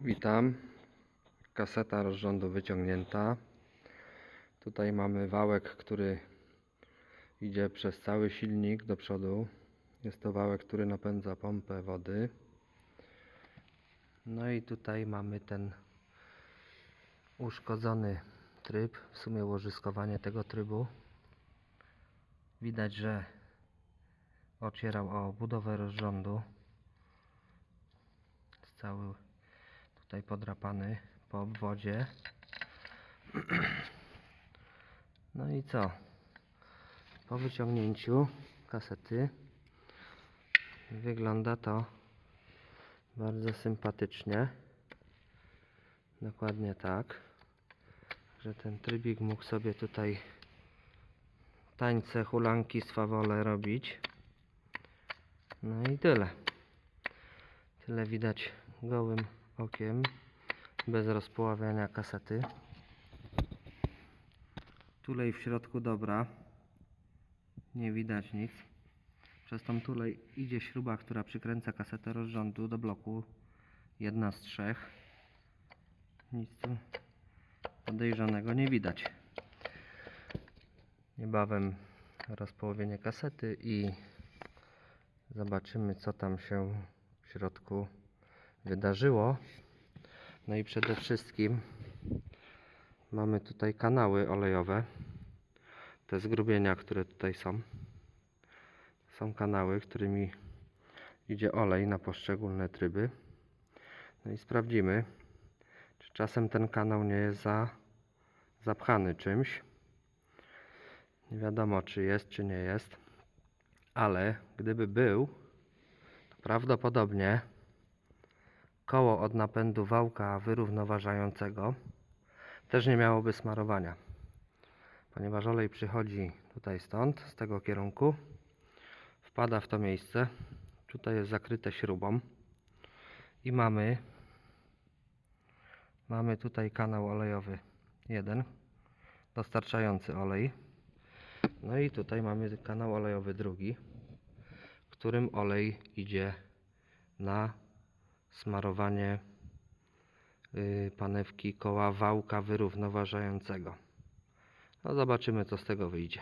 Witam. Kaseta rozrządu wyciągnięta. Tutaj mamy wałek, który idzie przez cały silnik do przodu. Jest to wałek, który napędza pompę wody. No i tutaj mamy ten uszkodzony tryb, w sumie łożyskowanie tego trybu. Widać, że ocierał o budowę rozrządu. Cały tutaj podrapany po obwodzie. No i co? Po wyciągnięciu kasety wygląda to bardzo sympatycznie. Dokładnie tak, że ten trybik mógł sobie tutaj tańce, hulanki, swawole robić. No i tyle. Tyle widać gołym okiem, bez rozpoławiania kasety. Tulej w środku dobra. Nie widać nic. Przez tą tulej idzie śruba, która przykręca kasetę rozrządu do bloku. Jedna z trzech. Nic tu podejrzanego nie widać. Niebawem rozpołowienie kasety i zobaczymy co tam się w środku wydarzyło. No i przede wszystkim mamy tutaj kanały olejowe. Te zgrubienia, które tutaj są. Są kanały, którymi idzie olej na poszczególne tryby. No i sprawdzimy, czy czasem ten kanał nie jest za, zapchany czymś. Nie wiadomo, czy jest, czy nie jest. Ale gdyby był, to prawdopodobnie koło od napędu wałka wyrównoważającego też nie miałoby smarowania. Ponieważ olej przychodzi tutaj stąd, z tego kierunku, wpada w to miejsce. Tutaj jest zakryte śrubą i mamy mamy tutaj kanał olejowy jeden dostarczający olej. No i tutaj mamy kanał olejowy drugi, którym olej idzie na smarowanie y, panewki koła wałka wyrównoważającego. No zobaczymy co z tego wyjdzie.